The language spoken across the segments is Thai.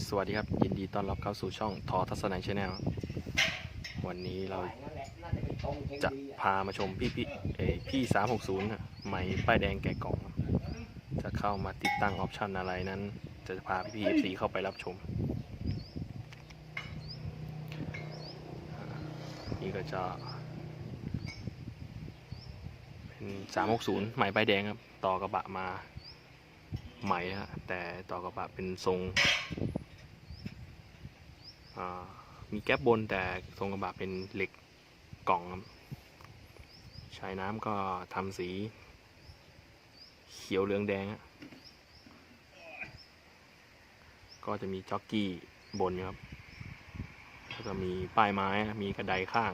สวัสดีครับ ยินดีต้อนรับเข้าสู่ช่องทอทัศนัยชาแนลวันนี้เราจะพามาชมพี่พี่เอพี่สามหกศูนย์ใหม่ป้ายแดงแกะกล่อง จะเข้ามาติดตั้งออปชันอะไรนั้น จะพาพี่พี่เอฟซีเข้าไปรับชม นี่ก็จะ เป็นสามหกศูนย์ใหม่ป้ายแดงครับ ต่อกระบะมาใหม่ฮะแต่ต่อกระบะเป็นทรง มีแก๊บบนแต่ทรงกระบะเป็นเหล็กกล่องครับใช้น้ำก็ทำสีเขียวเหลืองแดง ก็จะมีจ็อกกี้บนครับ แล้วก็มีป้ายไม้ มีกระไดข้าง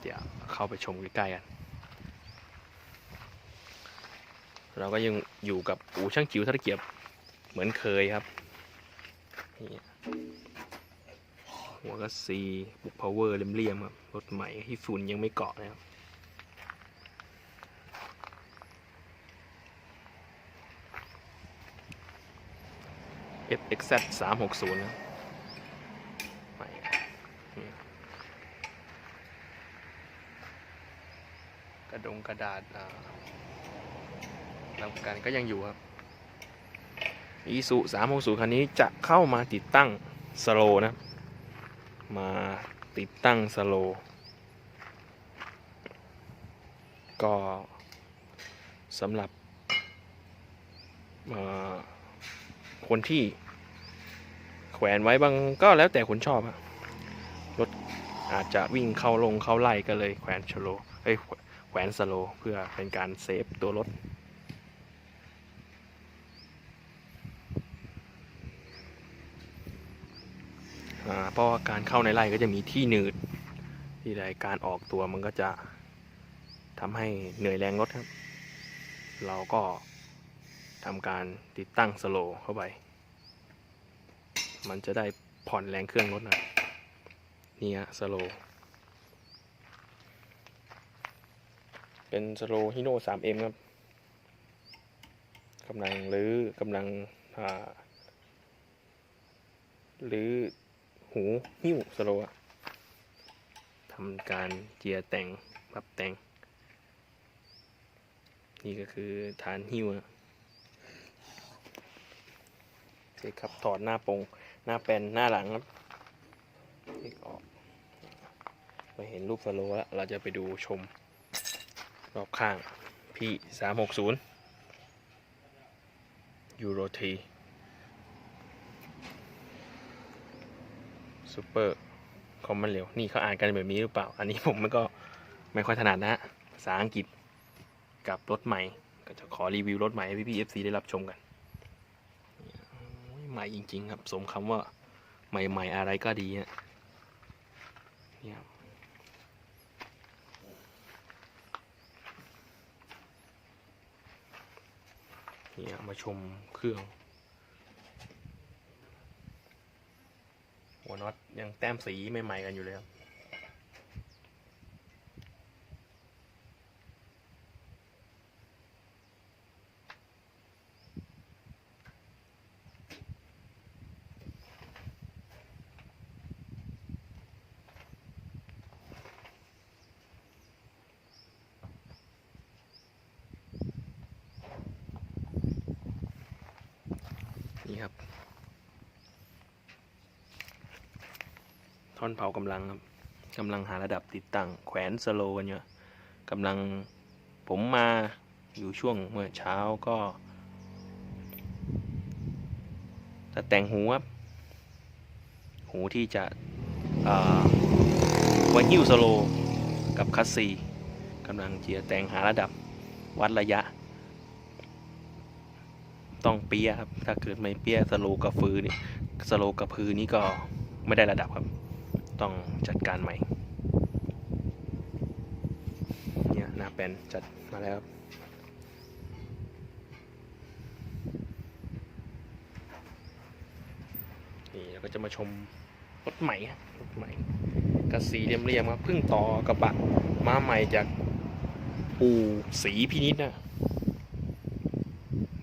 เดี๋ยวเข้าไปชมใกล้ๆกัน เราก็ยังอยู่กับอูช่างจิ๋วทัตะเกียบเหมือนเคยครับ หัวก็ซีบุกพาวเวอร์เลี่ยมๆครับ รถใหม่ที่ฝุ่นยังไม่เกาะนะครับ FXZ 360นะใหม่กระดงกระดาษอ่าลำกันก็ยังอยู่ครับ อีสุสามหกศูนย์คันนี้จะเข้ามาติดตั้งสโลนะมาติดตั้งสโลก็สำหรับคนที่แขวนไว้บางก็แล้วแต่คนชอบอะรถอาจจะวิ่งเข้าลงเข้าไล่ก็เลยแขวนสโลเอ้ยแขวนสโลเพื่อเป็นการเซฟตัวรถ เพราะว่าการเข้าในไร่ก็จะมีที่หนืด ที่ใดการออกตัวมันก็จะทำให้เหนื่อยแรงรถครับ เราก็ทำการติดตั้งสโลว์เข้าไป มันจะได้ผ่อนแรงเครื่องรถหน่อยนี่ฮะสโลว์เป็นสโลฮิโน่ 3M ครับกำลังหรือกำลังอ่าหรือ หูหิ้วสโลว์ทำการเจียแต่งปรับแต่ง นี่ก็คือฐานหิ้วอะโอเคครับถอดหน้าปงหน้าแปนหน้าหลังครับเอกออกมาเห็นรูปสโลแล้ว เราจะไปดูชม รอบข้างพี่สามหกศูนย์ยูโรที ซูเปอร์คอมมันเร็วนี่เขาอ่านกันแบบนี้หรือเปล่า อันนี้ผมมันก็ไม่ค่อยถนัดนะภาษาอังกฤษกับรถใหม่ ก็จะขอรีวิวรถใหม่ให้พี่พีเอฟซีได้รับชมกันใหม่จริง ๆ ครับ สมคำว่าใหม่ ๆ อะไรก็ดีฮะนี่ครับเนี่ยมาชมเครื่อง หัวน็อตยังแต้มสีใหม่ๆกันอยู่เลยครับนี่ครับ ท่อนเผากำลังครับกำลังหาระดับติดตั้งแขวนสโลกันอยู่กำลังผมมาอยู่ช่วงเมื่อเช้าก็จะแต่งหูครับ หูที่จะอ่าไว้หิ้วสโลกับคัสซีกำลังเจียแต่งหาระดับวัดระยะ ต้องเปียครับ ถ้าเกิดไม่เปียสโลกับฟือนี่สโลกับพือนี่ก็ไม่ได้ระดับครับ ต้องจัดการใหม่ เนี่ยหน้าแปนจัดมาแล้วครับนี่เราก็จะมาชมรถใหม่รถใหม่กระสีเรียมๆครับเพิ่งต่อกระบะมาใหม่จากอู่สีพินิษนะ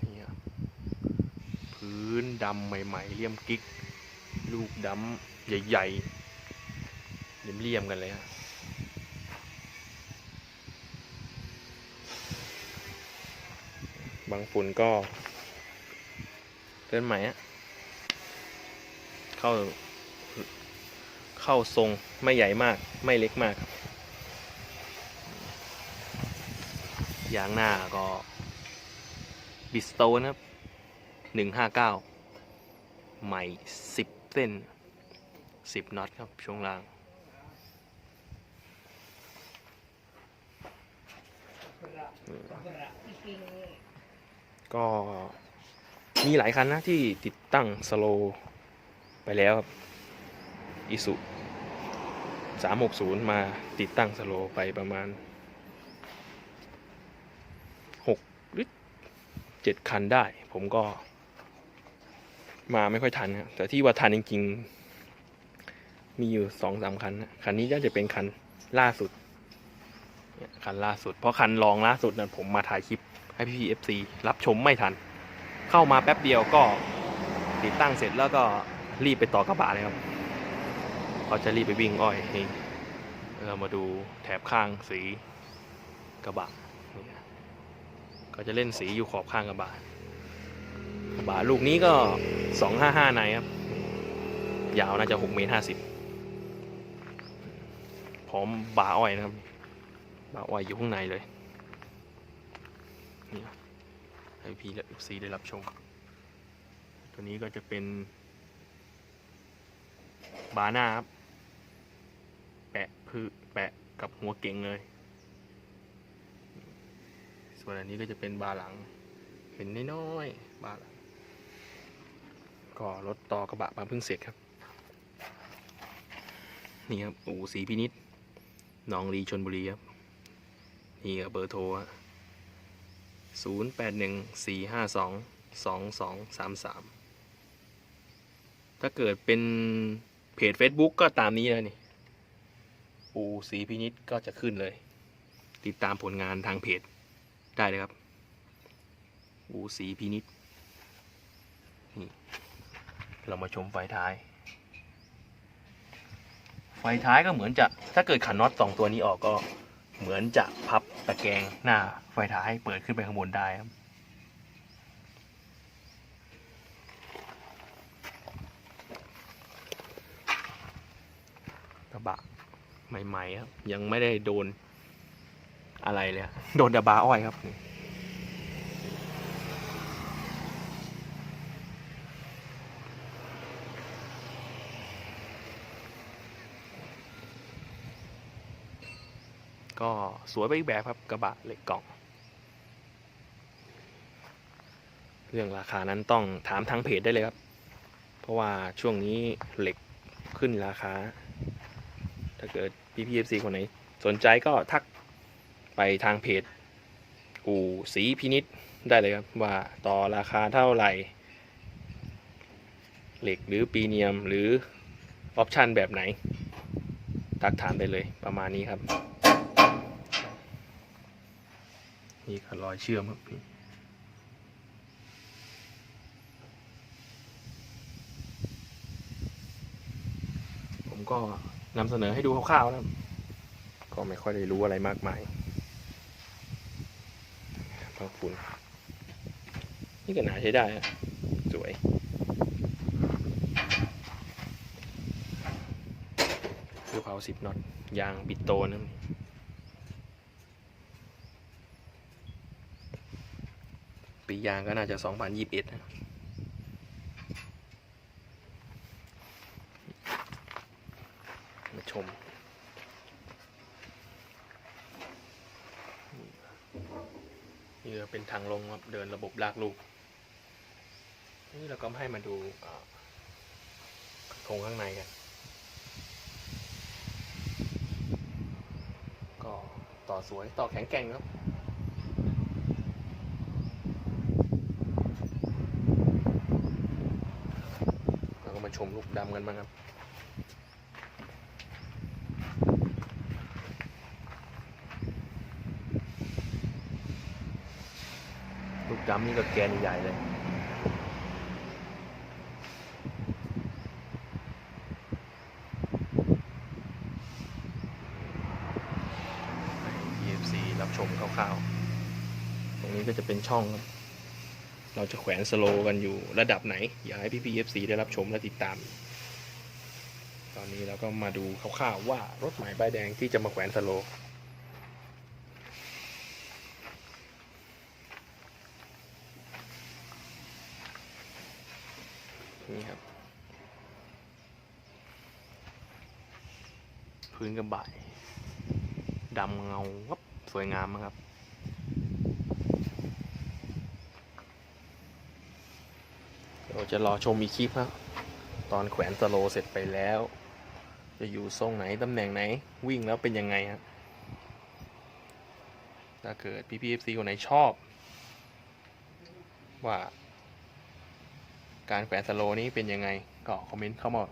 นี่ครับดำใหม่ ๆเลี่ยมกิ๊ก ลูกดำใหญ่ ๆ เลี่ยมๆกันเลยฮะบางฝุ่นก็เดินใหม่อะเข้าเข้าทรงไม่ใหญ่มากไม่เล็กมากครับยางหน้าก็บิสโตนะครับหนึ่งห้าเก้าใหม่สิบเส้นสิบน็อตครับช่วงล่าง ก็มีหลายคันนะที่ติดตั้งสโลไปแล้วครับอิสุ360มาติดตั้งสโลไปประมาณ6หรือ7คันได้ ผมก็ มาไม่ค่อยทันครับแต่ที่ว่าทันจริง ๆ มีอยู่สองสามคันนะคันนี้ก็จะเป็นคันล่าสุด คันล่าสุด เพราะคันรองล่าสุดนั้นผมมาถ่ายคลิปให้พี่พีเอฟซีรับชมไม่ทัน เข้ามาแป๊บเดียวก็ติดตั้งเสร็จแล้วก็รีบไปต่อกระบะเลยครับเขาจะรีบไปวิ่งอ้อยนี่เรามาดูแถบข้างสีกระบะนี่ก็จะเล่นสีอยู่ขอบข้างกระบะกระบะลูกนี้ก็สองห้าห้าในครับ ยาวน่าจะหกเมตรห้าสิบพร้อมบาอ้อยนะครับ บาอ้อยอยู่ข้างในเลยนี่ให้พี่และซีได้รับชม ตัวนี้ก็จะเป็น บาหน้าครับ แปะพือแปะกับหัวเก่งเลย ส่วนอันนี้ก็จะเป็นบาหลังเห็นน้อยๆบาหลัง ก็รถต่อกระบะมาเพิ่งเสร็จครับ นี่ครับอู่สีพินิษหนองรีชนบุรีครับ นี่ครับเบอร์โทรศูนย์แปดหนึ่งสี่ห้าสองสองสองสามสามถ้าเกิดเป็นเพจ Facebook ก็ตามนี้เลยนี่อูสีพินิษก็จะขึ้นเลย ติดตามผลงานทางเพจได้เลยครับอูสีพินิษนี่เรามาชมไฟท้าย ไฟท้ายก็เหมือนจะถ้าเกิดขันน็อตสองตัวนี้ออกก็ เหมือนจะพับตะแกรงหน้าไฟท้ายเปิดขึ้นไปข้างบนได้ครับกระบะใหม่ๆครับยังไม่ได้โดนอะไรเลย โดนแต่บาอ้อยครับ ก็สวยไปอีกแบบครับกระบะเหล็กกล่อง เรื่องราคานั้นต้องถามทางเพจได้เลยครับ เพราะว่าช่วงนี้เหล็กขึ้นราคา ถ้าเกิดพี่พีเอฟซีคนไหน สนใจก็ทักไปทางเพจ อู่สีพินิษได้เลยครับว่าต่อราคาเท่าไหร่ เหล็กหรือปีเนียมหรือออปชันแบบไหน ทักถามได้เลยประมาณนี้ครับ นี่ก็รอยเชื่อมครับนี่ผมก็นำเสนอให้ดูคร่าวๆนะก็ไม่ค่อยได้รู้อะไรมากมายพระคุณนี่ก็หนาใช้ได้อะสวยคือเผาสิบน็อตยางปิดโตนะียางก็น่าจะ 2021นะมาชม นี่เป็นทางลงครับเดินระบบลากลูก นี่เราก็ให้มาดูโครงข้างในกัน ก็ต่อสวยต่อแข็งแกร่งครับ ชมลูกดำกันบ้างครับลูกดำนี่ก็แกนใหญ่เลยรับชมคร่าวๆ ตรงนี้ก็จะเป็นช่องครับ เราจะแขวนสโลว์กันอยู่ระดับไหน อยากให้พี่พีเอฟซีได้รับชมและติดตาม ตอนนี้เราก็มาดูคร่าวๆว่ารถหมายป้ายแดงที่จะมาแขวนสโลว์นี่ครับ พื้นกระบะดำเงาวับสวยงามครับ เราจะรอชมอีกคลิปครับ ตอนแขวนสโลเสร็จไปแล้ว จะอยู่ทรงไหนตำแหน่งไหน วิ่งแล้วเป็นยังไงครับถ้าเกิดพี่พีเอฟซีคนไหนชอบ ว่า การแขวนสโลนี้เป็นยังไง ก็คอมเมนต์เข้ามา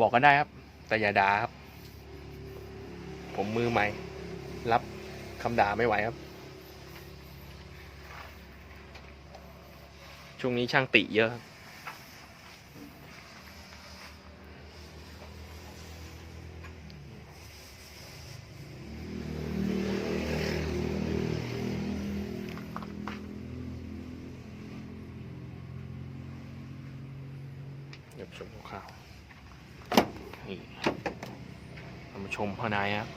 บอกกันได้ครับ แต่อย่าด่าครับ ผมมือใหม่ รับคำด่าไม่ไหวครับ ช่วงนี้ช่างติเยอะเดี๋ยวชมข่าวนี่เรามาชมพ่อนายครับ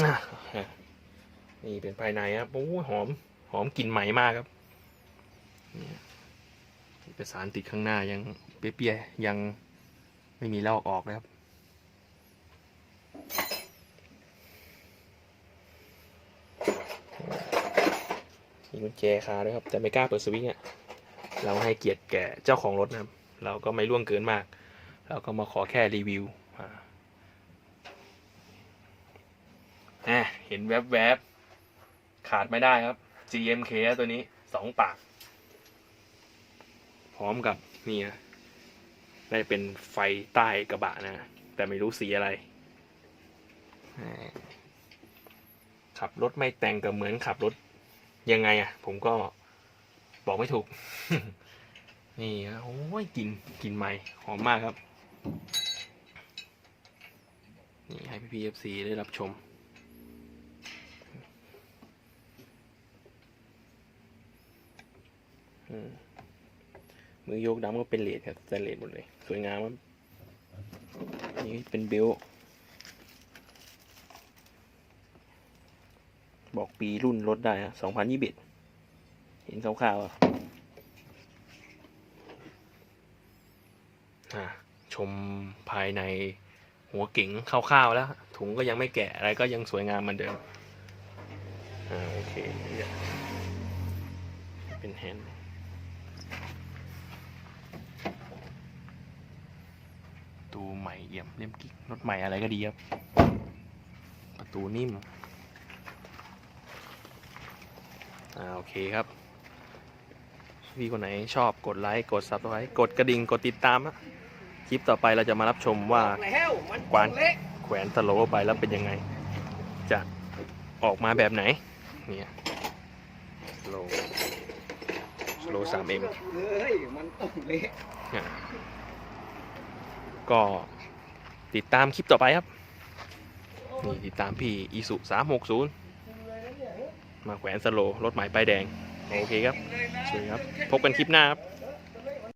อะนี่ เป็นภายในครับโอ้หอมหอมกลิ่นไหมมากครับเนี่ยเอกสารติดข้างหน้ายังเปียๆยังไม่มีลอกออกนะครับมีกุญแจคาด้วยครับ แต่ไม่กล้าเปิดสวิตช์อะเราให้เกียรติแก่เจ้าของรถนะครับ เราก็ไม่ล่วงเกินมาก เราก็มาขอแค่รีวิวอ่าอะเห็นแวบๆ ขาดไม่ได้ครับ GMK ตัวนี้สองปาก พร้อมกับนี่นะได้เป็นไฟใต้กระบะนะ แต่ไม่รู้สีอะไร ขับรถไม่แต่งก็เหมือนขับรถยังไงอะผมก็บอกไม่ถูก นี่โอ้ยกลินกลินใหม่หอมมากครับ นี่ให้พี่พีเอฟซีได้รับชม มือยกดำก็เป็นเลดครับสแตนเลดหมดเลย สวยงามครับ นี่เป็นเบลบอกปีรุ่นรถได้ฮะสองพันยี่สิบเห็นขาวๆอะอะชมภายในหัวเก๋งคร่าวๆแล้ว ถุงก็ยังไม่แกะอะไรก็ยังสวยงามเหมือนเดิม อ่า โอเค เป็นแฮนด์ ประ ตูใหม่เอี่ยมเลี่ยมกิ๊กรถใหม่อะไรก็ดีครับ ประตูนิ่มอ่าโอเคครับพี่คนไหนชอบกดไลค์กด subscribe กดกระดิ่งกดติดตามอะคลิปต่อไปเราจะมารับชมว่าแล้วมันกวานเละแขวนสโลว์ไปแล้วเป็นยังไง จะออกมาแบบไหน เนี่ยสโลสโลสามเอ็มเลยมันต้องเละ ก็ติดตามคลิปต่อไปครับ นี่ติดตามพี่อีสุสามหกศูนย์มาแขวนสโลรถหมายป้ายแดง โอเคครับสวัสดีครับ พบกันคลิปหน้าครับ